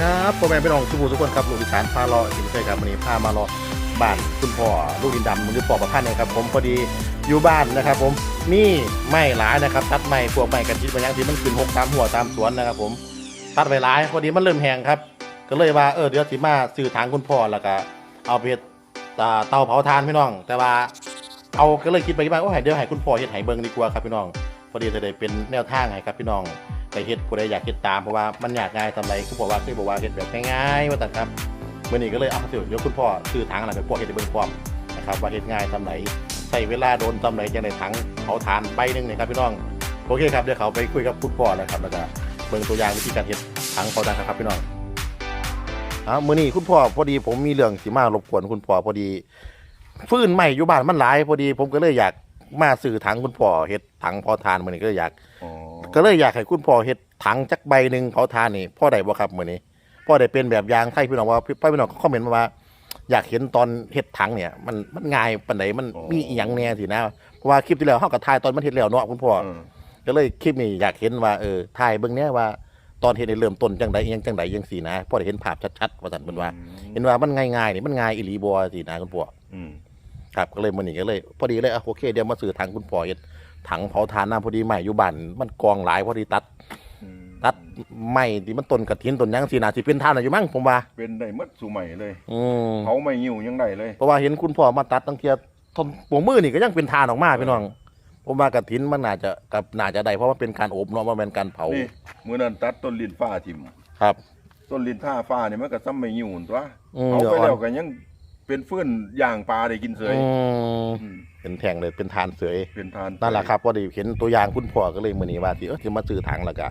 ครับพ่อแม่พี่น้องทุกผู้ทุกคนครับลูกอีสานพาเลาะสินใช่ครับวันนี้พามาเลาะบ้านคุณพ่อลูกดินดำมือปอบประพันธ์นะครับผมพอดีอยู่บ้านนะครับ ผมนี่ไม่หลายนะครับ ตัดไม้พวกไม้กันที่บางอย่างที่มันขึ้นหกตามหัวตามสวนนะครับ ผมตัดไปหลายพอดีมันเริ่มแห้งครับ ก็เลยว่าเออเดี๋ยวสิมาซื้อถังคุณพ่อแล้วก็เอาไปเฮ็ดอ่าเตาเผาถ่านพี่น้อง แต่ว่าเอาก็เลยคิดไปคิดมาโอ้ยเดี๋ยวให้คุณพ่อเฮ็ดให้เบิงดีกว่าครับพี่น้องพอดีจะได้เป็นแนวทางให้ครับพี่น้อง ไปเฮ็ดผู้ใดอยากเฮ็ดตามเพราะว่ามันอยากง่ายทำไรคุณบอกว่าเคยบอกว่าเฮ็ดแบบง่ายๆว่าแต่ครับเมื่อนี้ก็เลยเอาเดี๋ยวเดี๋ยวคุณพ่อซื้อถังอะไรไปพ่อเฮ็ดเบิ่งพร้อมนะครับว่าเฮ็ดง่ายทำไรใช้เวลาโดนทำไรจังไดถังเผาถ่านใบหนึงนี่ยครับพี่น้องโอเคครับเดี๋ยวเขาไปคุยกับคุณพ่อนะครับแล้วก็เบิ่งตัวอย่างวิธีการเฮ็ดถังเผาถ่านครับพี่น้องอ่ามื้อนี้คุณพ่อพอดีผมมีเรื่องสิมารบกวนคุณพ่อพอดีฟื้นใหม่อยู่บ้านมันหลายพอดี ผมก็เลยอยากมาซื้อถังคุณพ่อเฮ็ดถังเผาถ่านมื้อนี้ก็อยาก ก็เลยอยากให้คุณพ่อเฮ็ดถังจักใบหนึ่งเผาทานนี่พ่อได้บ่ครับมื้อนี้พ่อได้เป็นแบบอย่างให้พี่น้องว่าพี่พี่น้องเขาคอมเมนต์มาว่า อยากเห็นตอนเฮ็ดถังเนี่ย มันมันง่ายปานใดมันมีอีหยังแหน่สินะเพราะว่าคลิปที่แล้วเฮาก็ถ่ายตอนมันเฮ็ดแล้วเนาะคุณพ่อเออก็เลยคลิปนี้อยากเห็นว่าเออถ่ายเบิ่งแหน่ว่าตอนเฮ็ดได้เริ่มต้นจังใดอิหยังจังใดจังซี่นะพ่อได้เห็นภาพชัดๆว่าซั่นเพิ่นว่า เห็นว่ามันง่ายๆนี่มันง่ายอีหลีบ่สินะคุณพ่ออืมครับก็เลยมื้อนี้ก็เลย พอดีเลยอะโอเคเดี๋ยวมาซื้อถังคุณพ่อเฮ็ด ถังเผาทานน้ำพอดีใหม่อยู่บ้านมันกองหลายพอดีตัดอืมตัดไม้ที่มันต้นกระถินต้นหยังสีนาสิเป็นท่านอะไรอยู่มั้งผมว่าเป็นได้หมดสู่ใหม่เลยอืมเขาไม่หิวยังได้เลย เพราะว่าเห็นคุณพ่อมาตัดตั้งเทียทนปวงมือนี่ก็ยังเป็นทานออกมาพี่น้องผมว่ากระถินมันน่าจะกับน่าจะได้เพราะว่าเป็นการอบเนาะว่าเป็นการเผานี่มื้อนั้นตัดต้นลิ้นฟ้าทิ่มครับ ต้นลิ้นท่าฟ้านี่มันก็ซ้ำไม่หิวตัวอืมเอาเดี๋ยวไปอ่อน แล้วก็ยัง เป็นฟืนย่างปลาได้กินเสยอืมอืมเป็นแทงเลยเป็นทานเสยเป็นทานนั่นแหละครับพอดีเห็นตัวอย่างคุณพ่อก็เลยมื้อนี้ว่าสิเออสิมาซื้อถังแล้วก็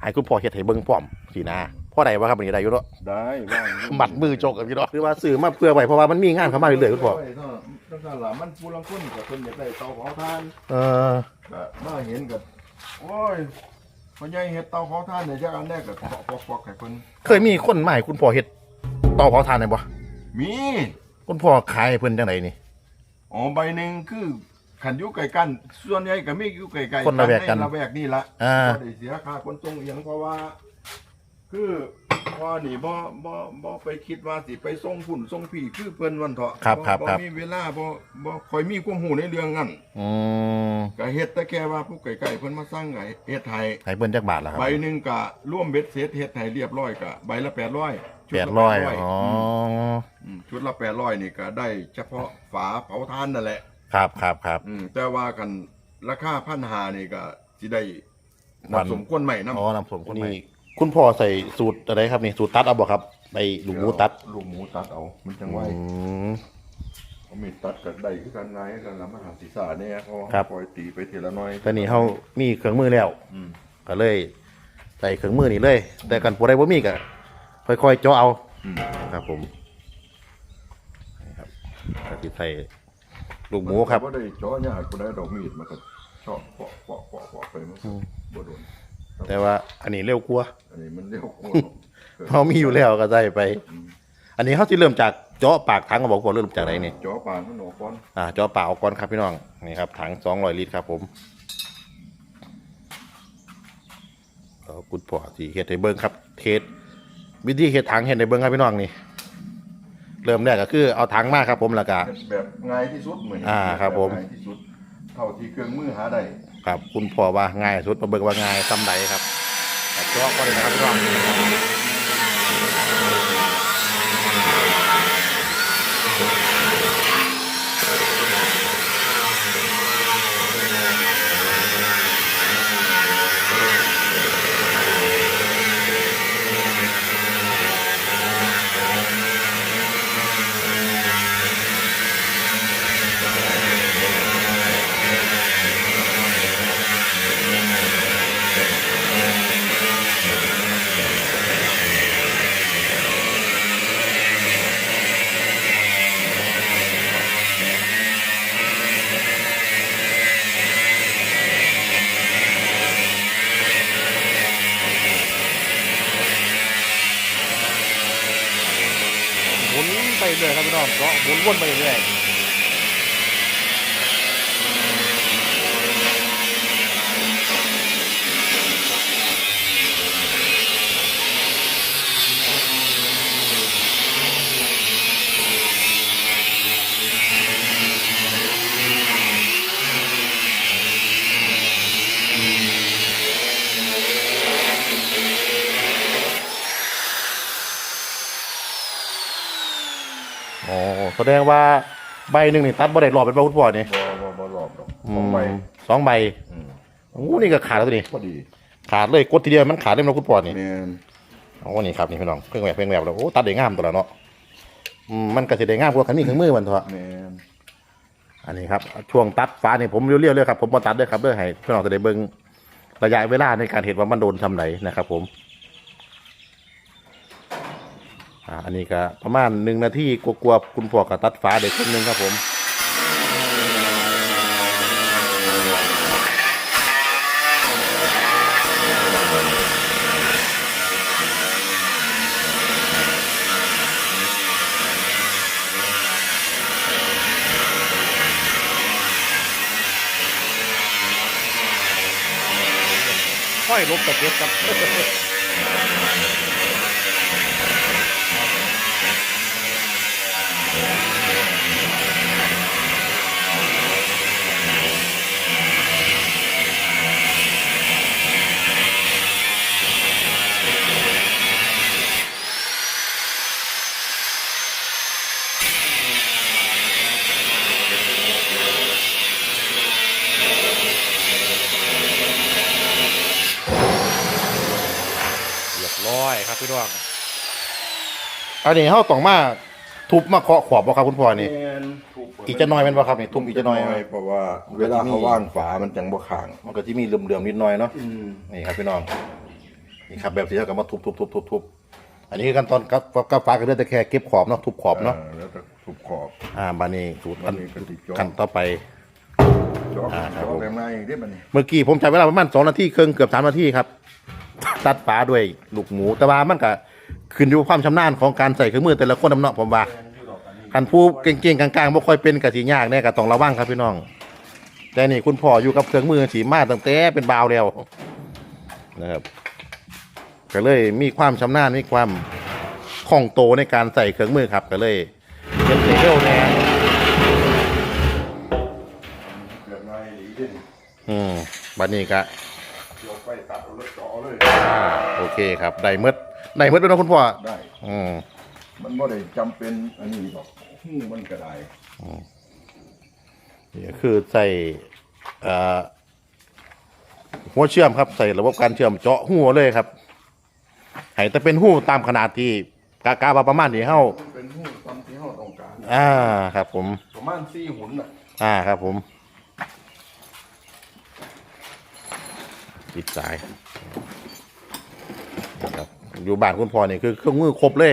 ให้คุณพ่อเฮ็ดให้เบิ่งพร้อมสินะพ่อใดว่าครับมื้อนี้ได้อยู่เนาะได้ว่างอยู่หมัดมือจกกับพี่น้องคือว่าซื้อมาเพื่อไว้เพราะว่ามันมีงานเข้ามาเรื่อยๆคุณพ่อโยตั้งแต่ละมันผู้ลังคนกับคนอยากได้เตาเผาถ่านเออก็มาเห็นกับโอ้ยพ่อใหญ่เฮ็ดเตาเผาถ่านเนี่ยจักอันแรกก็ปอกๆๆให้เพิ่นเคยมีคนมาให้คุณพ่อเฮ็ดเตาเผาถ่านได้บ่ มีคุณพ่อขายให้เพิ่นจังไดนี่ อ๋อใบหนึ่งคือขันอยุไก่กัน ส่วนใหญ่ก็มีอยุไก่ไก่คนละแวกกันละแวกนี่ละอ่า บ่ได้เสียค่าคนตรงเอียงเพราะว่า คือพ่อนี่บ่บ่บ่ไปคิดว่าสิไปส่งฝุ่นส่งผีคือเพิ่นวันเถาะครับครับบ่ครับ มีเวลาบ่บ่ค่อยมีความรู้ในเรื่องนั้นอืมก็เฮ็ดแต่แค่ว่าผู้ไก่ไก่เพิ่นมาสร้างไงเฮ็ดให้ให้เพิ่นจักบาทล่ะครับ ใบหนึงก็ร่วมเบ็ดเสร็จเฮ็ดให้เรียบร้อยก็ใบละ800 ชุแปละดร้อย800อ๋อมอืมชุดละ800นี่ก็ได้เฉพาะฝาเผาทานนั่นแหละ ครับครับครับ อืมแต่ว่ากันราคาพันหานี่ก็สิได้วันสมควรใหม่นะอ๋อนำสมคนนี้คุณพ่อใส่สูตรอะไรครับนี่สูตรตัดเอาบ่ครับไปลูกหมูตัดลูกหมูตัดเอา มันจังไวอืมเขามีตัดกันได้คือกันไงกันละมหาศีรษะเนี่ยเขาครับ ปล่อยตีไปทีละน้อยแต่นี่เฮามีเครื่องมือแล้วอืม ก็เลยใส่เครื่องมือนี่เลย แต่กันผู้ใดบ่มีก็ ค่อยๆเจาะเอาอืม ครับผมนี่ครับก็สิใส่ลูกหมูครับบ่ได้เจ่อยากกูได้ดอกมีดมันก็ชอบเปาะเปาะเปาะเปาะไปมันอืมบ่โดนแต่ว่าอันนี้เร็วกว่าอันนี้มันเร็วกว่าเขามีอยู่แล้วก็ใส่ไป อันนี้เขาที่เริ่มจากเจาะปากถังก็บอกว่าเริ่มจากไหนนี่ จ่อปานมันออกก่อนอ่าเจาะปากออกก่อนครับพี่น้อง นี่ครับถังสองร้อยลิตรครับผมก็กุดพอสีเฮ็ดให้เบิ้งครับ เทส วิธีเฮ็ดถังเฮ็ดให้เบิ้งครับพี่น้องนี่เริ่มแรกก็คือเอาถังมาครับผมแล้วก็เฮ็ดแบบง่ายที่สุดเหมือนอ่าครับผม ง่ายที่สุดเท่าที่เครื่องมือหาได้ครับ คุณพ่อว่าง่ายสุดมาเบิ่งว่าง่ายซ้ำใดครับแต่เจาะก็เลยนะครับพี่น้อง วนไปเรื่อย แสดงว่าใบหนึ่งนี่ตัดบ่ได้รอบเป็นบ่คุณพ่อนี่บ่บ่บ่รอบดอกอืสองมใบสองใบอืมโอ้นี่ก็ขาดแล้วตัวนี้พอดีขาดเลยกดทีเดียวมันขาดเลยนะคุณพ่อนี่แม่นโอ้นี่ครับนี่พี่น้องเพิ่งแบบเพิ่งแบบแล้วโอ้ตัดได้งามตัวละเนาะอืมมันก็สิได้งามกว่าคันนี้เครื่องมือมันเถอะแม่นอันนี้ครับช่วงตัดฟ้านี่ผมเรียวๆเลยครับผมมาตัดด้วยครับเพื่อให้พี่น้องจะได้เบิ่งระยะเวลาในการเห็นว่ามันโดนทำไหนนะครับผมอ่าอันนี้ก็ประมาณหนึ่งนาทีกลัวๆคุณพ่อก็ตัดฟ้าได้ครึ่งหนึงครับผมค่อยลบตะเก็บครับ พี่น้องอันนี้เขาต้องมาทุบมาเคาะขอบบ่ครับคุณพ่อนี่แม่นถูอีกจะน้อยเป็นบ่ครับนี่ทุบอีกจะน้อยไหม เพราะว่าเวลาเขาว่างฝามันจังบ่ค้าง มันก็จะมีเหลื่อมๆนิดหน่อยเนาะ อืมนี่ครับพี่น้อง นี่ครับแบบที่เขาก็มาทุบทุบทุบทุบทุบอันนี้คือขั้นตอนกับกับฟ้าก็เลือแต่แค่เก็บขอบเนาะทุบขอบเนาะแล้วก็ทุบขอบ อ่าบานี้สูตรบัดนี้ก็สิเจาะขั้นต่อไป จอกอ่าครับจอผมกแบบไหนได้บัดนี้ เมื่อกี้ผมใช้เวลาประมาณสองนาทีครึ่งเกือบสามนาทีครับ ตัดฝาด้วยลูกหมู แต่ว่ามันก็ขึ้นอยู่กับความชำนาญของการใส่เครื่องมือแต่ละคนนำเนาะผมว่าคันผู้เก่งๆกลางๆบ่ค่อยเป็นกะสิยากแน่ก็ต้องระวังครับพี่น้อง แต่นี่คุณพ่ออยู่กับเครื่องมือสีมาตั้งแต่เป็นบาวแล้วนะครับก็เลยมีความชำนาญมีความคล่องโตในการใส่เครื่องมือครับก็เลยเห็นเร็วแน่แบบไหนดีเด่นอืมบัดนี้ก็ อ่าโอเคครับได้เมดได้เมดเป็นองคุณพ่อได้ อืมมันบ่ได้จำเป็นอันนี้หรอกหูมันก็ได้นี่คือใส่เอ่อหัวเชื่อมครับ ใส่ระบบการเชื่อมเจาะหัวเลยครับให้แต่เป็นหูตามขนาดที่กากาว่าประมาณนี้เฮามันเป็นหูตามที่เราต้องการอ่าครับผม ประมาณสี่หุ่นน่ะอ่าครับผมปิดสาย ครับอยู่บ้านคุณพ่อนี่คือเครื่องมือครบเลย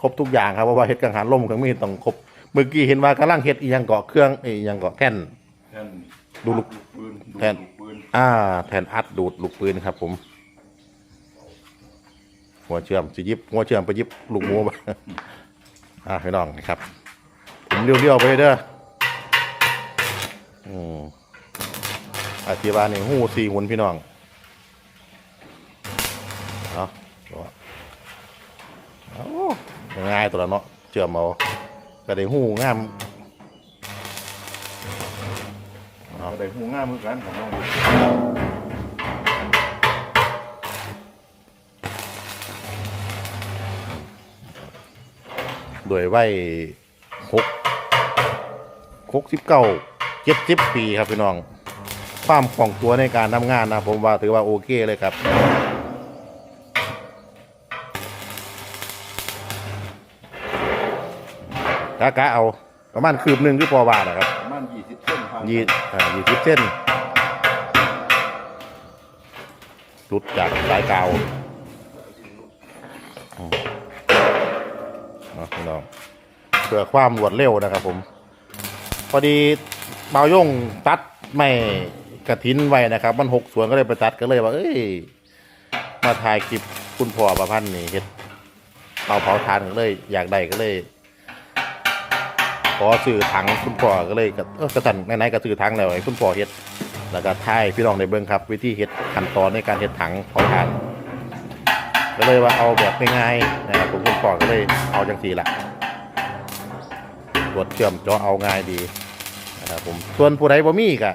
ครบทุกอย่างครับเพราะว่าเฮ็ดกังหันลมเครื่องมือต้องครบเมื่อกี้เห็นว่ากำลังเฮ็ดอีหยังเกาะเครื่องอีหยังเกาะแท่น แทนดูลูก ปืนดูแทนลูกปืนอ่า แทนอัดดูดลูกปืนครับ ผม หัวเชื่อมจะยิบหัวเชื่อมไปยิบลูกหมูมาอ่าพี่น้องนะครับ ผมเลี้ยวๆไปเด้ออืมอาชีวานี่หูสี่หุ่นพี่น้องเอาเอา ง่ายตัวละเนาะเชื่อมเอาก็ได้หูงามก็ได้หูง่ามเหมือนกันของเราโดยวัยหกหกสิบเก้าเจ็ดสิบปีครับพี่น้องความคล่องตัวในการทำงานนะผมว่าถือว่าโอเคเลยครับ กะกะเอาประมาณคืบหนึ่งที่พอบาทนะครับประมาณยี่สิบเส้นผ่านยี่อ่ายี่สิบเส้นรุดจากสายกาวอืมเนาะพี่น้องเพื่อความรวดเร็วนะครับผม พอดีเบาย่งตัดไม่กระถินไว้นะครับ มันหกสวนก็เลยไปตัดก็เลยว่า เอ้ย มาถ่ายคลิปคุณพ่อประพันธ์นี่เฮ็ดเตาเผาทานก็เลย อยากได้ก็เลย ขอซื้อถังคุณพ่อก็เลยก็เออกระสันไหนๆก็ซื้อถังแล้วให้คุณพ่อเฮ็ดแล้วก็ถ่ายพี่น้องในเบิ้องครับ วิธีเฮ็ดขั้นตอนในการเฮ็ดถังเผาถ่าน ก็เลยว่าเอาแบบง่ายๆนะครับผมคุณพ่อก็เลยเอาจังสีละตรวจเชื่อมจาะเอาง่ายดีนะครับผมส่วนผู้ใดบ่มีก็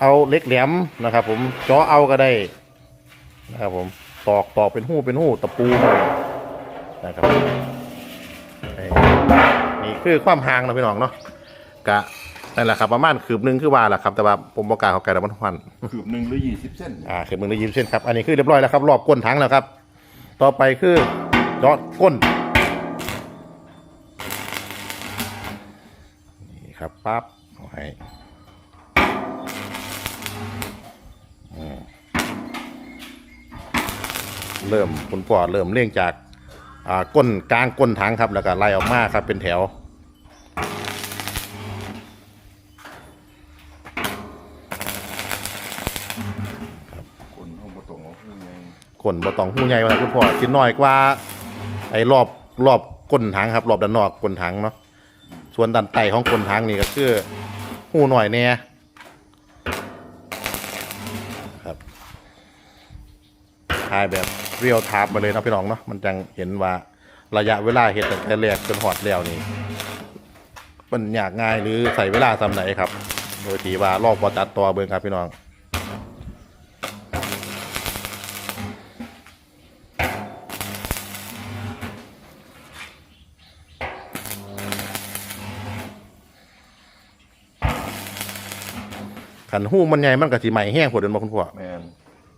เอาเล็กแหลมนะครับ ผมจาะเอาก็ได้นะครับผมตอกตอกเป็นหูเป็นหูตะปูนะครับ คือความห่างนะพี่น้องเนาะกะนั่นแหละครับประมาณคืบหนึงคือว่าแหละครับแต่ว่าผมบอกกล้าเขาไกลแล้วมันพัน คืบหนึ่งหรือยี่สิบเส้นอ่าคืบหนึงได้ยินเส้นครับ อันนี้คือเรียบร้อยแล้วครับ รอบก้นถังแล้วครับ ต่อไปคือเจาะก้น นี่ครับปั๊บเอาให้อืมเริ่มคุณพ่อเริ่มเลี่ยงจาก อ่าก้นกลางก้นถังครับ แล้วก็ไล่ออกมาครับเป็นแถว คนห้องประตงเอาคือไง ก้นบ่ต้องหูใหญ่ว่าคุณพ่อชิ้นน้อยกว่า ไอ้รอบรอบก้นถังครับ รอบด้านนอกก้นถังเนาะส่วนด้านใต้ของก้นถังนี่ก็คือหูหน่อยแน่ครับถ่ายแบบเรียลไทม์มาเลยนะพี่น้องเนาะมันจังเห็นว่าระยะเวลาเห็ดตั้งแต่แรกจนหอดแล้วนี่มันอยากง่ายหรือใส่เวลาสำไหนครับ โดยที่ว่ารอบพอตัดตัวเบิ่งครับพี่น้อง ขันหูมันใหญ่มันก็สิใหม่แห้งพอเดินมาคุณพ่อแมน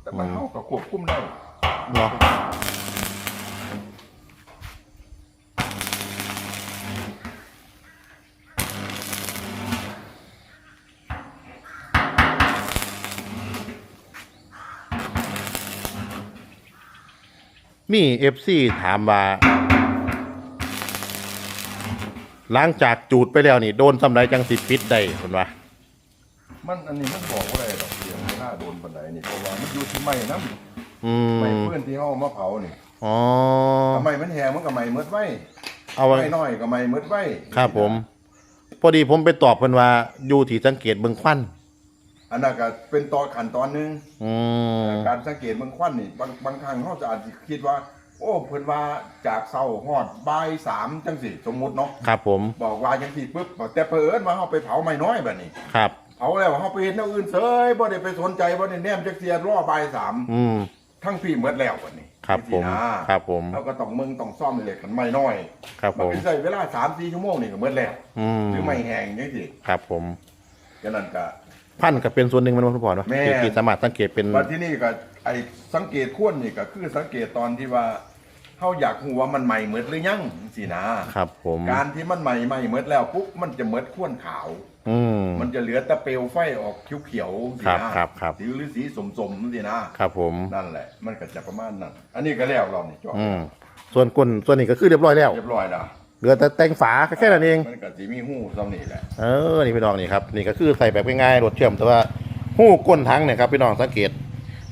แต่มันเข้ากับควบคุมได้เนาะมีเอฟซีถามว่าหลังจากจูดไปแล้วนี่ โดนสำไรจังสิปิดได้คนว่า มันอันนี้มันบอกว่าอะไรหรอกเสียงไม่น่าโดนปันไดนี่เพราะว่ามันอยู่ที่ไม้น้อืำไม้มเพื่อนที่เอามาเผานี่อ๋อ ทำไมมันแหงมันกับไม้เมืดไว้เอาไว้ ไม้น้อยกับไม้เมืดไว้ครับผม พอดีผมไปตอบเพิ่นว่าอยู่ที่สังเกตเบิ่งควันอันนั้นก็เป็นตอนขั้นตอนหนึง อืมการสังเกตเบางควันนี่บางบางครั้งเขาจะอาจจะคิดว่า โอ้เพิ่นว่าจากเศร้าฮอดบ่ายสามจังสิสมมุติเนาะครับผมบอกว่าจังสิปุ๊บบอกแต่เพิ่นว่าเฮาไปเผาไม้น้อยแบบนี้ ครับ เผาแล้วเฮาไปเห็นแนวอื่นเสยบ่ได้ไปสนใจบ่ได้แนมจักเสียรอบ่ายสามอืม ทั้งพี่หมดแล้วบัดนี้ครับผมนี่สินะครับผมแล้วก็ต้องมึงต้องซ่อมเหล็กกันไม้น้อยครับมัผนม เป็นใช้เวลา3-4ชั่วโมงนี่ก็หมดแล้วอืม หรือไม่แห้งจังสิครับผม ฉะนั้นก็ พันก็เป็นส่วนหนึ่งมันบ่ทุกคนเนาะแม่ ที่ที่สามารถสังเกตเป็นบัดที่นี่ก็ไอ้สังเกตควรนี่ก็คือสังเกตตอนที่ว่าเฮาอยากรู้ว่ามันใหม่หมดหรือยังสินะครับผม การที่มันใหม่ใหม่เมดแล้วปุ๊บมันจะเมดข้วนขาว อืม มันจะเหลือแต่เปลวไฟออกเขียวๆสีครับนะครับครับ สีหรือสีสมๆสินะครับผม นั่นแหละ มันก็จะประมาณนั้น อันนี้ก็แล้วเรานี่จออืม ส่วนก้นส่วนนี้ก็คือเรียบร้อยแล้ว เรียบร้อยแล้วเหลือแต่แต่งฝาแค่นั้นเอง มันก็สิมีหู้ซ้ำนี่แหละ เออ นี่พี่น้องนี่ครับ นี่ก็คือใส่แบบง่ายๆรถเชื่อมแต่ว่าหู้ก้นถังเนี่ยครับพี่น้องสังเกต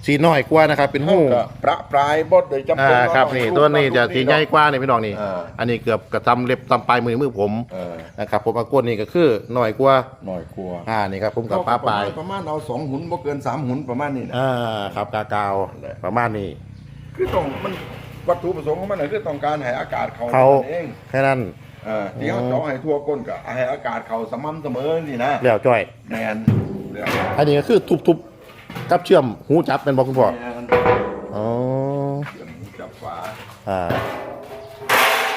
สีน้อยกว่านะครับ เป็นหู้ก็ประปรายบดโดยจำอ่าเป็น ครับนี่ตัวนี้จะสีใหญ่กว่านี่พี่น้องนี่อ่า อันนี้เกือบกระทำเล็บทำปลายมือมือผมเออนะครับผมเอาก้นนี่ก็คือน้อยกว่าหน่อยกลัวอ่านี่ครับผมกับป้าปลาย ประมาณเอาสองหุ่นบ่เกินสามหุ่นประมาณนี้นะอ่าครับกากาวนั่นแหละประมาณนี้ คือต้องมันวัตถุประสงค์ของมันน่ะคือต้องการให้อากาศเขาเขาเองแค่นั้นเออที่เขาเจาะให้ทั่วก้นก็ให้อากาศเขาสม่ำเสมอนี่นะแล้วจ้อย แมนเรื่องอันนี้ก็คือทุบๆ กับเชื่อมหูจับเป็นบอกคุณพ่อแมนอ๋อเรื่องจับฝาอ่า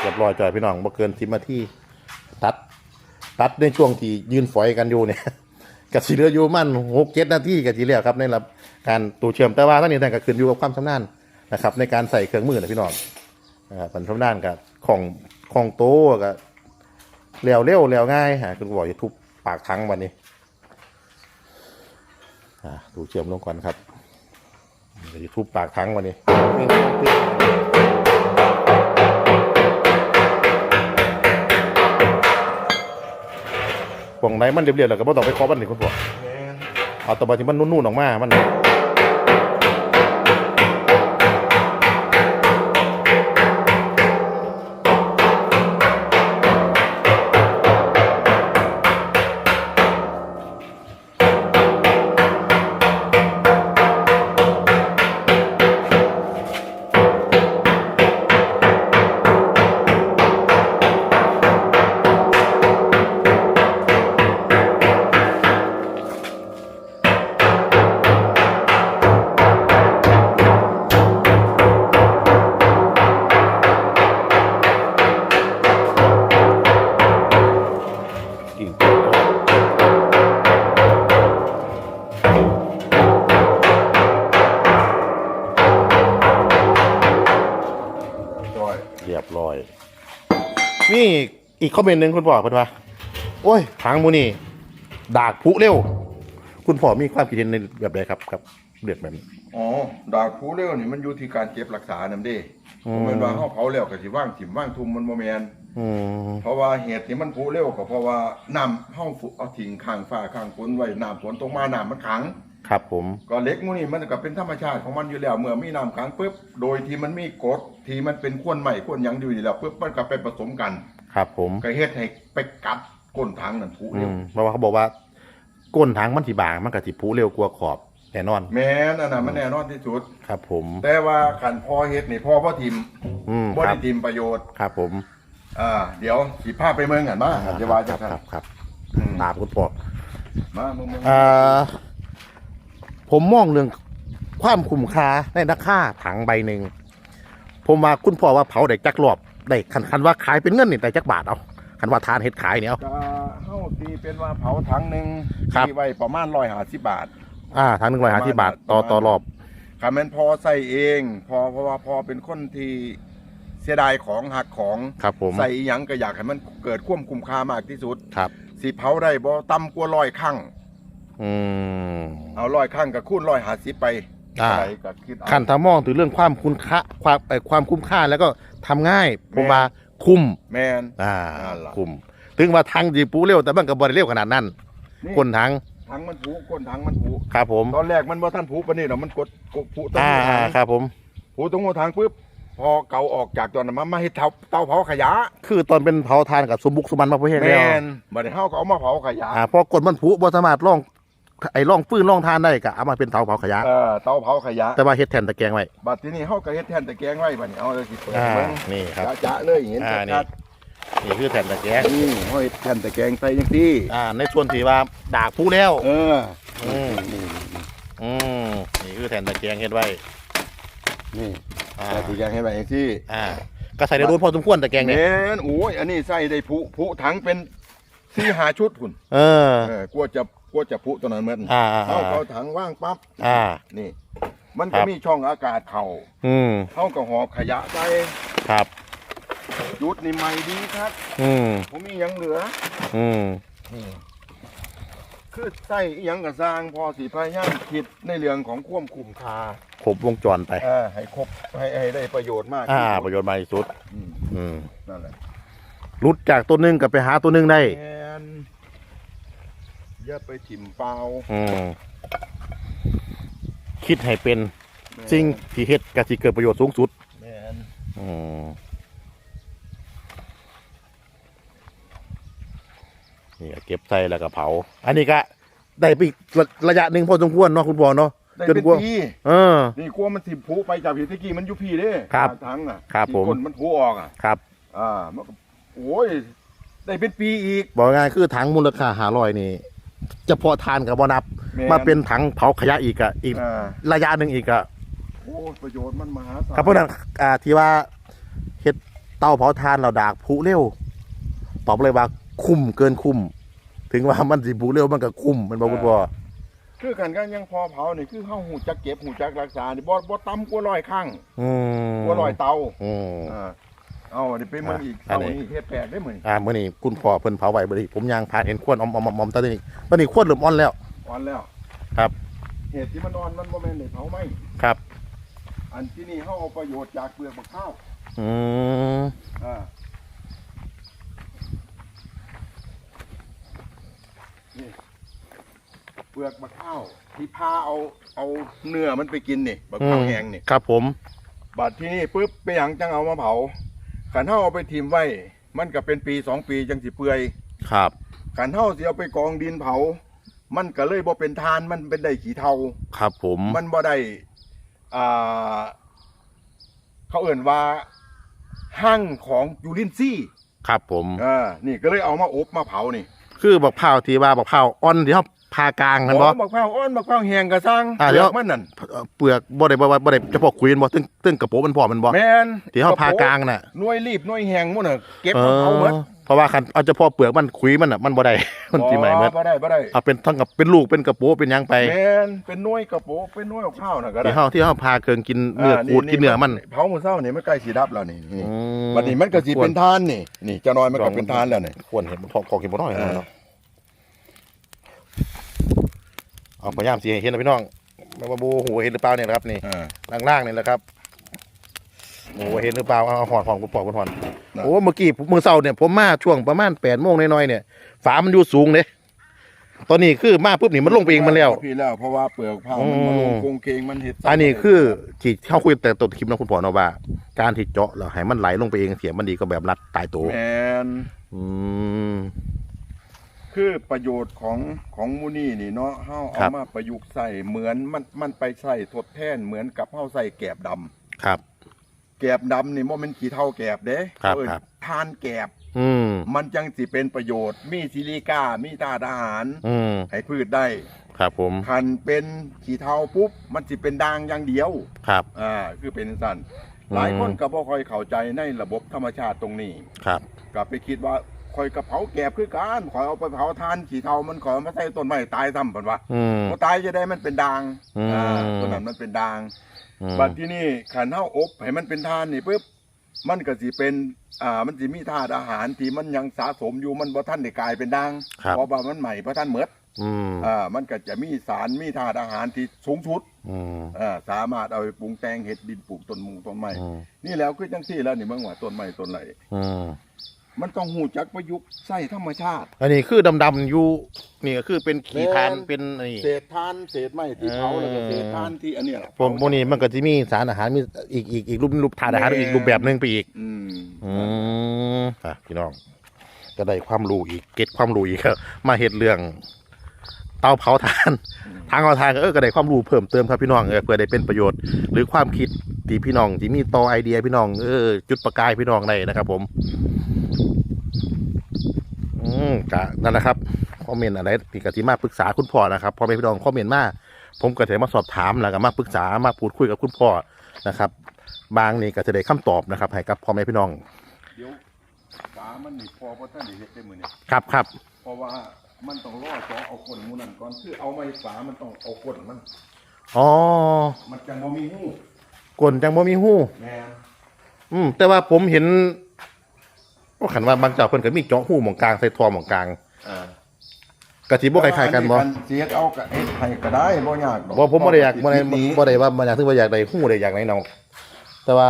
เรียบร้อยจ่อยพี่น้องบ่เกินสิบนาทีตัด ตัดในช่วงที่ยืนฝอยกันอยู่เนี่ยกับสีเหลืออยู่มันหกเจ็ดนาทีกับสีเหลือครับในรับการตูเชื่อมแต่ว่าทั้งนี้แต่ก็ขึ้นอยู่กับความชำนาญนะครับ ในการใส่เครื่องมือนะพี่น้องนะครับมันชำนาญกับของของโตกับเร็วเร็วเร็วง่ายฮะคุณบอกจะทุบปากทั้งวันนี้ อ่าตูเชื่อมลงก่อนครับเดี๋ยวจะทุบปากทั้งวันนี้พวงไหนมันเรียบๆแล้วก็บ่ต้องไปเคาะมันนี่คุณพ่อแมนเอาแตัวบที่มันนุ่นๆออกมามัน อีกคอมเมนต์หนึ่งคุณพ่อเพิ่นว่า โอ้ยทางมูนี่ดากผุเร็ว คุณพ่อมีความคิดเห็นในแบบใดครับครับเดือดแบบนี้ อ๋อ ดากผู้เร็วนี่มันอยู่ที่การเก็บรักษานำเด้อืม บ่แม่นว่าเฮาเผาแล้วก็สิว่างถิ่มว่างทุ่มมันบ่แม่นอืมเพราะว่าเหตุที่มันผู้เร็วก็เพราะว่าน้ำเฮาฝุเอาทิ้งข้างฟ้าข้างฝนไว้น้ำฝนตกมาน้ำมันขัง ครับผม ก็เหล็กหมูนี่มันก็เป็นธรรมชาติของมันอยู่แล้วเมื่อมีน้ำขังปุ๊บโดยที่มันมีกรดที่มันเป็นข้วนใหม่ข้วนหยังอยู่อยู่แล้วปุ๊บมันก็ไปผสมกัน ครับผมก็เฮ็ดให้ไปกัดก้นถังนั่นผู้อืเร็วมเพราะว่าเขาบอกว่าก้นทางมันสิบางมันก็สิผุเร็วกว่าขอบแน่นอน แม้นอันน่ะมันแน่นอนที่สุด ครับผม แต่ว่าขันพอเฮ็ดนี่พอบ่ทิมอืมบ่ครัได้บทิมประโยชน์ครับผมอ่าเดี๋ยวสิพาไปเมืองกันมาครับจะว่าคจัรังบซั่นครับครับอืมตามคุณพ่อมาเมืองเมืองเอ่อผมมองเรื่องความคุ้มค่าในราคาถังใบหนึ่งผมว่าคุณพ่อว่าเผาได้จักรอบ ได้คันคันว่าขายเป็นเงินนี่ได้จักบาทเอาคันว่าทานเฮ็ดขายเนี่ยเอา ก็เฮาตีเป็นว่าเผาถังหนึงครับ ตีไว้ประมาณ150บาท อ่าถังหนึ่งร้อยห้าสิบบาทต่อต่อรอบ คำนั้นพอใส่เองพอเพราะว่าพอเป็นคนที่เสียดายของหักของครับผม ใส่อีหยังก็อยากให้มันเกิดความคุ้มค่ามากที่สุดครับ สิเผาได้บ่ต่ำกว่าร้อยครั้งอืมเอาร้อยครั้งก็คูณร้อยหาสิบไป อ่าเท่าไหร่ก็คิดเอาคันถ้ามองถึงเรื่องความคุณค่าความไอความคุ้มค่าแล้วก็ทำง่ายผมแม่นว่าคุ้ม แมน อ่านั่นล่ะ คุ้มถึงว่าทางจีปูเร็วแต่มันก็บ่ได้เร็วขนาดนั้นนี่คนทางถังมันผูก้นถังมันผูครับผม ตอนแรกมันบ่ท่านผูปานนี้เนาะมันกดกดผูตรงอ่าหัวอ่าถังครับผม ผูตรงหัวถังปุ๊บพอเกาออกจากตัวนั้นมามาเฮ็ดเตาเตาเผาขยะคือตอนเป็นเผาทานกับสมบุกสมบันมาประเภทแมแล้วนบัดนี้เฮาก็เอามาเผาขยะอ่าพอกดมันผุบ่สามารถล่อง ไอ้ล่องฟื้นล่องทานได้ก็เอามาเป็นเตาเผาขยะเออเตาเผาขยะ แต่ว่าเฮ็ดแทนตะแกรงไว้บัดทีนี้เฮาก็เฮ็ดแทนตะแกรงไว้บัดนี้เอาเลยสิเปิดอ่าเบิ่งนี่ครับจะๆเลยเห็นอ่านี่ชัดนี่คือแทนตะแกรงๆนี่เฮาเฮ็ดแทนตะแกรงใส่จังซี่อ่าในส่วนที่ว่าดากผู้แล้ว เอออืมอืมนี่คือแทนตะแกรงเฮ็ดไว้นี่อ่าใส่ตะแกรงให้ไว้จังซี่อ่าก็ใส่ได้โดนพอสมควรตะแกรงเนี่ยแม่นโอ้ยอันนี้ใส่ได้ผุผุถังเป็น4 5ชุดพุ่น เออ เออกลัวจะ กลัวจะผุตัวนั้นเหมือนอ่าเฮาอ่าเอาถังว่างปั๊บอ่า นี่ มันครัก็บ มีช่องอากาศเข้าอืมเฮาก็หอบขยะใส่ครับ จุดนี่ใหม่ดีครับ อืมผมมีหยังเหลือ อืมคือใส่อิหยังก็สร้างพอสิพยายามคิดในเรื่องของความคุ้มค่าครบวงจรไป เออให้ครบให้ให้ได้ประโยชน์มากอ่า ที่สุดประโยชน์มากที่สุด อืมอืมนั่นแหละรุดจากตัวหนึงกับไปหาตัวหนึงได้ แอน อย่าไปถิ่มเปล่าอืมคิดให้เป็นสิ่งที่เฮ็ดกสิเกิดประโยชน์สูงสุด แมนอืมนี่ก็เก็บใส่แล้วก็เผา อันนี้ก็ได้ไปอีกระระยะหนึ่งพอสมควรเนาะคุณพ่อเนาะ ได้จนเป็นกว่า ปีเออ นี่กลัวมันถิ่มผูไปจากพิธีกี้มันอยู่พี่เด้ครับทั้งอะครับที่ผมคนมันผูออกอะ ครับอ่ามันก็โอ้ย ได้เป็นปีอีกบอกง่ายๆคือถังมูลค่าหาร้อยนี่ เฉพาะทานกับบนับ แม่น มาเป็นถังเผาขยะอีกอะอีกอ่าระยะหนึ่งอีกอะโอ้ยประโยชน์มันมหาศาลครับเพราะฉะนั้นอ่าที่ว่าเฮ็ดเตาเผาทานเราดากผุเร็วตอบเลยว่าคุ้มเกินคุ้มถึงว่ามันสิผุเร็วมันก็คุ้มมันบอกคุณพ่อคือกันก็ยังพอเผานี่คือเฮาหูจักเก็บหูจักรักษานี่บ่บ่ต่ำกว่าร้อยครั้งอืมกว่าร้อยเตาอืมอ่า เอาอันนี้ไปมึงอีกอันเตานี้นี่เฮ็ดแปลกได้มื้อนี้อ่ามื้อนี้คุณพ่อเพิ่นเผาไว้บ่ได้ผมย่างผ่านเห็นควนอมอมอมอมตอนนี้ตอนนี้ควนเริ่มอ่อนแล้วอ่อนแล้ว ครับเหตุที่มันอ่อนมันบ่แม่นได้เผาไหมครับ อันที่นี่เฮาเอาประโยชน์จากเปลือกมะข้าวอืมอ่านี่เปลือกมะข้าวที่พาเอาเอาเนื้อมันไปกินนี่มะข้าวแห้งนี่ครับผมบัดที่นี่ปุ๊บไปหยังจังเอามาเผา ขันเท่าเอาไปทิมไว้ มันก็เป็นปีสองปีจังสิเปื่อยครับ ขันเท่าสิเอาไปกองดินเผา มันก็เลยบ่เป็นทานมันเป็นได้ขี้เทาครับผมมันบ่ได้อ่าเขาเอ่นว่าหั่งของยูรินซี่ครับผม อ่านี่ก็เลยเอามาอบมาเผานี่ คือบักพร้าวที่ว่าบักพร้าวอ่อนที่เขา พากลางกันบ่บ่บักพร้าวอ้อนบักพร้าวแห้งก็สร้างอ่าเดี๋ยวปลือกมันนั่นเปลือกบ่ได้บ่ว่าบ่ได้เฉพาะคุยกันบ่ตึ้งตึ้งกระโปรงมันพอมันบ่แม่นที่เฮาพากลางน่ะหน่วยรีบหน่วยแห้งหมุ่นน่ะเก็บเอเอาเอาหมดอเพราะว่าคันเอาเฉพาะเปลือกมันคุยมันน่ะมันบ่ได้มันสิใหม่หมดบ่ได้บ่ได้เอาเป็นทั้งกับเป็นลูกเป็นกระโปรงเป็นหยังไปแม่นเป็นหน่วยกระโปงเป็นหน่วยข้าวน่ะก็ได้ที่เฮาที่เฮาพาเกินกินเนื้อขูดกินเนื้อมันเผามื้อเช้านี่มันใกล้สิดับแล้วนี่นี่อืมบัดนี้มันก็สิเป็นทานนี่นี่เจะน้อยมันก็เป็นทานแล้วนี่ควรเห็นมันพอพอกินบ่น้อยนะเนาะ เอาพยายามสิให้เห็นนะพี่น้องไม่ว่าโบหูเห็นหรือเปล่าเนี่ยนะครับนี่อ่า ล่างๆนี่แหละครับโอ้เห็นหรือเปล่าเอาเอาหอนหอนคุณปอกคุณหอนน่ะ โอ้เมื่อกี้มือเสาเนี่ยผมมาช่วงประมาณแปดโมงน้อยๆเนี่ยฝามันอยู่สูงเลยตอนนี้คือมาปุ๊บนี่มันลงไปเองมันแล้ว พี่แล้วเพราะว่าเปลือกเผามันมาลงอืมโกงเคงมันเฮ็ดอันนี้คือที่เขาคุยแต่ต้นคลิปนะคุณพ่อเนาะว่า การที่เจาะแล้วให้มันไหลลงไปเองเสียมันดีก็แบบรัดตายตัวแมนอืม คือประโยชน์ของของมูนี่นี่เนาะเฮาครัเอาบมาประยุกต์ใส่เหมือนมันมันไปใส่ทดแทนเหมือนกับเฮาใส่แกบดำครับ แกบดำนี่บ่แม่นขี้เท่าแกบเด้ครับเอิ้นครับ ทานแกบ อืม มันจังสิเป็นประโยชน์ มีซิลิก้ามีธาตุอาหาร อืม ให้พืชได้ครับผม คันเป็นขี้เท่าปุ๊บ มันสิเป็นด่างอย่างเดียว ครับ อ่า คือเป็นสั่นอืมหลายคนก็บ่ค่อยเข้าใจในระบบธรรมชาติตรงนี้ ครับก็ไปคิดว่า คอยกระเผาแกบคือการขอยเอาไปเผาทานขี้เท่ามันขอยเอามาใส่ต้นไม้ตายซ้ำเพิ่นว่าอืมบ่ตายจะได้มันเป็นด่างอืมอ่าตัวนั้นมันเป็นด่าง อืม บัดที่นี่ขันเฮาอบให้มันเป็นทานนี่ปุ๊บมันก็สิเป็นอ่ามันสิมีธาตุอาหารที่มันยังสะสมอยู่มันบ่ทันได้กลายเป็นด่างครับ เพราะว่ามันใหม่บ่ทันหมดอืมอ่ามันก็จะมีสารมีธาตุอาหารที่สูงสุดอืมอ่าสามารถเอาไปปรุงแต่งเห็ดดินปลูกต้นมุงต้นไม้อืมนี่แล้วคือจังซี่แล้วนี่เบิ่งว่าต้นไม้ต้นไหนอืม มันต้องหูจักประยุกต์ใส่ธรรมชาติ อันนี้คือดำๆอยู่นี่ก็คือเป็นขีทานแม่น เป็นอันนี่เศษทานเศษไม้ที่เผาแล้วก็เศษทานที่อันเนี้ยล่ะพวกพวกนี้มันก็จะมีสารอาหารมีอีกอีกอีกรูปรูปทานอาหารอีกรูปแบบหนึงไปอีก อืมอืมอะพี่น้องก็ได้ความรู้อีกเก็ตความรู้อีกครับมาเห็ดเรื่อง เตาเผาทาน ทางเอาทางเออก็ได้ความรู้เพิ่มเติมครับพี่น้องเออเพื่อได้เป็นประโยชน์ หรือความคิดที่พี่น้องที่มีต่อไอเดียพี่น้องเออจุดประกายพี่น้องได้นะครับ ผม อืมกะนั่นแหละครับคอมเมนต์อะไรที่กติมาปรึกษาคุณพ่อนะครับพอแม่พี่น้องคอมเมนต์มาผมก็จะมาสอบถามแล้วก็มาปรึกษามาพูดคุยกับคุณพ่อนะครับ บางนี่ก็จะได้คำตอบนะครับให้กับพ่อแม่พี่น้องเดี๋ยวฝามันนี่พอบ่ทันได้เฮ็ดได้มื้อนี้ครับครับเพราะว่ามันต้องรอจอเอาคนหมูนั่นก่อนคือเอาไม้ฝามันต้องเอาคนมันอ๋อมันจังบ่มีหูกลนจังบ่มีหู้แม่นอืมแต่ว่าผมเห็น ว่าขันว่าบางเจ้าเพิ่นก็มีเจาะหูหมองกลางใส่ทอหมองกลางอ่ากะสิบ่คล้ายๆกันบ่เสียดเอากะเฮ็ดให้ก็ได้บ่ยากดอกบ่ผมบ่ได้อยากบ่ได้คินี้บ่ได้ว่าบ่อยากถึงว่าอยากได้หู้ได้อยากไหนน้องแต่ว่า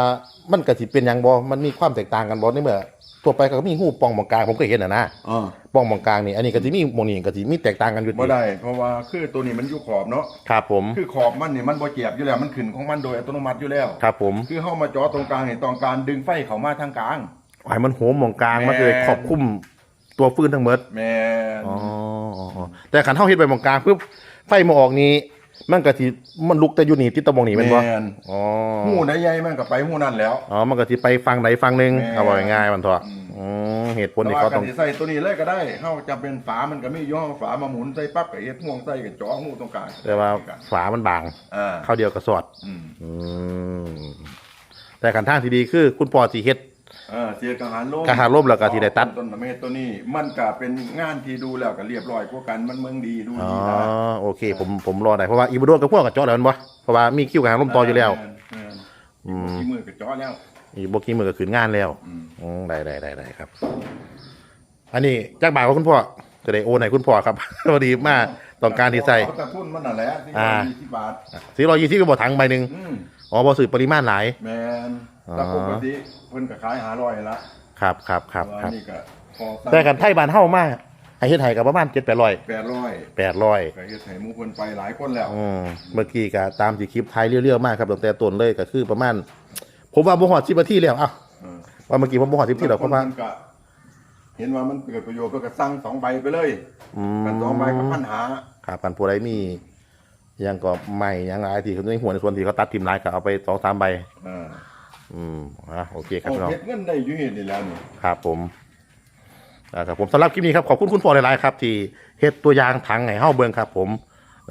มันก็สิเป็นหยังบ่มันมีความแตกต่างกันบ่ในเมื่อทั่วไปก็มีหู้ปองหมองกลางผมก็เห็นน่ะนะอ่าปองหมองกลางนี่อันนี้ก็สิมีหมองนี่ก็สิมีแตกต่างกันอยู่บ่ได้เพราะว่าคือตัวนี้มันอยู่ขอบเนาะครับผมคือขอบมันนี่มันบ่เจ็บอยู่แล้วมันขึ้นของมันโดยอัตโนมัติอยู่แล้วครับผมคือเฮามาเจอตรงกลางนี่ต้องการดึงไฟเข้ามาทางกลาง ให้มันโหมหมองกลางแม่นมันจะได้ครอบคลุมตัวฟืนทั้งหมดแม่นอ๋ออ๋ออ๋อแต่ขันเฮาเฮ็ดไปหมองกลางปุ๊บไฟมาออกนี้มันก็สิมันลุกแต่อยู่นี่ติดตะมองนี่แม่นบ่แม่นอ๋อหูใดใหญ่มันก็ไปหูนั่นแล้ว อ๋อมันก็สิไปฟังไหนฟังหนึ่งแม่เอาไว้ง่ายมันเถอะอืมอืมเหตุผลแต่ที่ว่าเขากัต้องนสิใส่ตัวนี้เลยก็ได้เฮาจะเป็นฝามันก็มีย่ห้อฝามาหมุนใส่ปั๊บก็เฮ็ดห่วงใส่กับจ่อหูตรงกลางแต่ว่าฝามันบางอ่าเข้าเดียวกับสอดอืม อืมแต่ขันทางที่ดีคือคุณปอสีเฮ็ด เออเสียกังหันลมกังหันลมแล้วก็สิได้ตัด ต้นไม้ตัวนี้ มันก็เป็นงานที่ดูแล้วก็เรียบร้อยกว่ากันมันเมืองดีดูอ๋อ ดีนะโอเค ผม ผมรอได้เพราะว่าอีบุโดกับพวกกับจอแล้วแมันบ่เพราะว่ามีคิวกับทางลมต่ออยู่แล้วแม่นอืๆมที่มือกับจ่อแล้ว อีโบกี้มือก็ขืนงานแล้วอืม อืมได้ได้ได้ได้ครับ อันนี้จากบาทของคุณพ่อ จะได้โอนให้คุณพ่อครับ พอดีมากต้องการที่ใส่ เอาแต่ทุนมันนั่นแหละที่อ่ายี่สิบบาทสี่ร้อยยี่สิบก็บ่ถังใบหนึ่งอืม อ๋อบ่ซื้อปริมาณหลาย แมนอ๋อแต่ปกติเพิ่นก็ขายหาร้อยละครับครับครับครับนี่ก็พอแต่กันไทยบ้านเฮามาให้เฮ็ดให้กับประมาณ7 800 แปดร้อย800ก็เฮ็ดให้หมู่เพิ่นไปหลายคนแล้ว อืมเมื่อกี้ก็ตามที่คลิปไทยเรียวๆมากครับตั้งแต่ต้นเลยก็คือประมาณ ผมว่าบ่ฮอด10นาทีแล้วอ้าวเออว่าเมื่อกี้ผมบ่ฮอด10นาทีแล้วเพราะว่า คนก็เห็นว่ามันเกิดประโยชน์เพิ่นก็สั่งสองใบไปเลยอืม กันสองใบก็พันหา ครับกันผู้ใดมีห ยังก็ใหม่หยังหลายที่เขาในหัวในส่วนที่เขาตัดทิมหลายก็เอาไป2 3ใบเอออืมอะโอเคครับเอาพี่น้องเฮ็ดเงินได้อยู่เฮ็ดนี่แล้วนี่ ครับผมนะครับผมสำหรับคลิปนี้ครับขอบคุณคุณพ่อหลายๆครับ ที่เฮ็ดตัวอย่างถังให้เฮาเบิ่งครับ ผม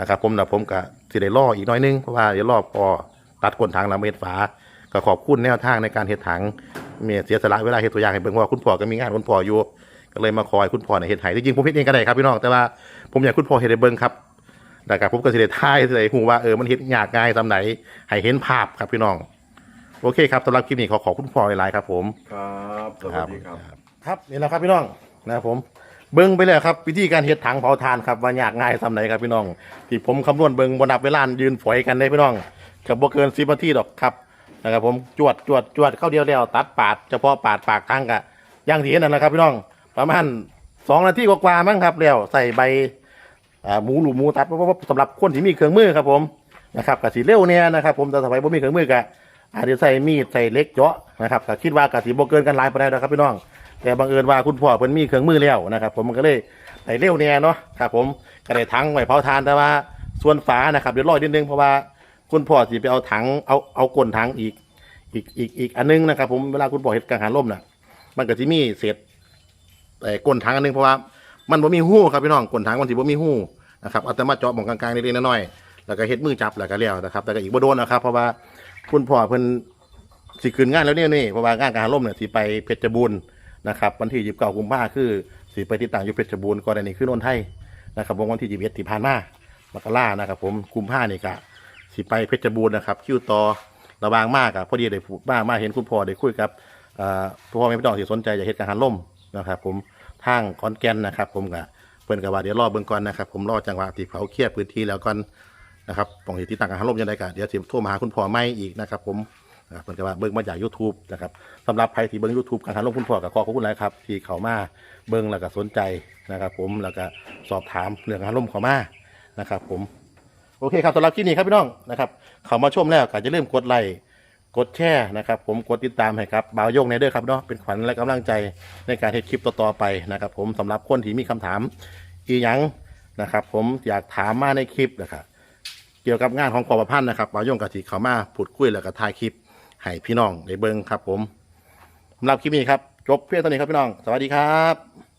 นะครับ ผมนะผมก็สิได้รออีกหน้อยนึงเพราะว่าเดี๋ยวรอพอตัดก้นถังแล้วมาเฮ็ดฝาก็ขอบคุณแนวทางในการเฮ็ดถังเมียเสียสละเวลาเฮ็ดตัวอย่างให้เบิ่งเพราะว่าคุณพ่อก็มีงานคุณพ่ออยู่ก็เลยมาคอยคุณพ่อเนี่ยเฮ็ดให้จริงๆผมเฮ็ดเองก็ได้ครับพี่น้องแต่ว่าผมอยากคุณพ่อเฮ็ดให้เบิ่งครับ นะครับผมก็สิได้ถ่ายสิได้ฮู้ว่าเออมันเฮ็ดยากง่ายซำไหนให้เห็นภาพครับพี่น้อง โอเคครับสำหรับคลิปนี้ขอขอบคุณพ่อหลายๆครับ ผม ครับสวัสดีครับ ครับนี่แหละครับพี่น้องนะครับผมเบิ้งไปเลยครับวิธีการเฮ็ดถังเผาถ่านครับว่ายากง่ายสำไหนครับพี่น้อง ที่ผมคำนวณเบิ้งบนับเวลายืนฝอยกันได้พี่น้องกับบ่เกินสิบนาทีดอกครับนะครับผมจวดจวดจวดเข้าเดียวแล้วตัดปาดเฉพาะปาดปากทางกะอย่างที่เห็นนั่นแหละครับพี่น้องประมาณสองนาทีกว่าๆมั้งครับแล้วใส่ใบ อ่าหมูหลูหมูตัดเพราะว่าสำหรับคนที่มีเครื่องมือครับผมนะครับกะสีเร็วเนี่ยนะครับผมแต่สมัยผมมีเครื่องมือกะอาจจะใส่มีดใส่เล็กเจาะนะครับก็คิดว่ากะสีบ่เกินกันหลายปานใดดอกครับพี่น้อง แต่บังเอิญว่าคุณพ่อเพิ่นมีเครื่องมือแล้วนะครับผมมันก็เลยไต่เร็วเนี่ยเนาะครับผมก็ได้ถังไว้เผาทานแต่ว่าส่วนฝานะครับเดี๋ยวรอนิดนึงเพราะว่าคุณพ่อสิไปเอาถังเอาเอาก้นถังอีกอีกอีกอีกอันนึงนะครับ ผมเวลาคุณพ่อเฮ็ดกังหันลมน่ะ มันก็สิมีเศษไอ้ก้นถังอันนึงเพราะว่า มันบ่มีหู้ครับพี่น้องก้นถังมันสิบ่มีหู้นะครับเอาแต่มาเจาะหมองกลางๆเล็กๆน้อยๆแล้วก็เฮ็ดมือจับแล้วก็แล้วนะครับแต่ก็อีกบ่โดนนะครับ เพราะว่าคุณพ่อเพิ่นสิขึ้นงานแล้วเนี่ยนี่เพราะว่างานกังหันลมเนี่ยสิไปเพชรบูรณ์นะครับวันที่29กุมภาคือสีไปติดตั้งอยู่เพชรบูรณ์ก่อนอันนี้คือนนทไทยนะครับวันที่21ที่ผ่านมามกรานะครับ ผมกุมภานี่กะสีไปเพชรบูรณ์นะครับคิวต่อระวางมากอะพอดีได้พูดมากมาเห็นคุณพ่อได้คุยกับอ่าพ่อแม่พี่น้องที่สนใจจะเฮ็ดการหันล่มนะครับ ผม ทางขอนแก่นนะครับ ผมกะเพิ่นก็ว่าเดี๋ยวรอเบิ่งก่อนนะครับ ผมรอจังหวะที่เขาเคลียร์พื้นที่แล้วก่อนนะครับตรงที่ติดตั้งการหันล่มยังไงกะเดี๋ยวสิโทรมาหาคุณพ่อไม่อีกนะครับ ผมนะครับเพิ่นก็ว่าเบิ่งมาจาก YouTube นะครับสำหรับใครที่เบิ้งยูทูบการทำลงคุณพ่อกับขอขอบคุณหลายครับที่เขามาเบิ้งแล้วก็สนใจนะครับ ผมแล้วก็สอบถามเรื่องการล่มเขามานะครับ ผมโอเคครับสำหรับที่นี้ครับพี่น้องนะครับเขามาชมแล้วก็จะเริ่าลืมกดไลค์ กดแชร์นะครับ ผมกดติดตามให้ครับบ่าวโยงในเด้อครับเนาะเป็นขวัญและกำลังใจในการเฮ็ดคลิปต่อๆไปนะครับ ผมสำหรับคนที่มีคำถามอีหยังนะครับ ผมอยากถามมาในคลิปนะครับเกี่ยวกับงานของปอประพันธ์นะครับบ่าวโยงกับที่เขามาพูดคุยแล้วก็ถ่ายคลิปให้พี่น้องได้เบิ่งครับ ผมสำหรับคลิปนี้ครับจบเพียงเท่านี้ครับพี่น้อง สวัสดีครับ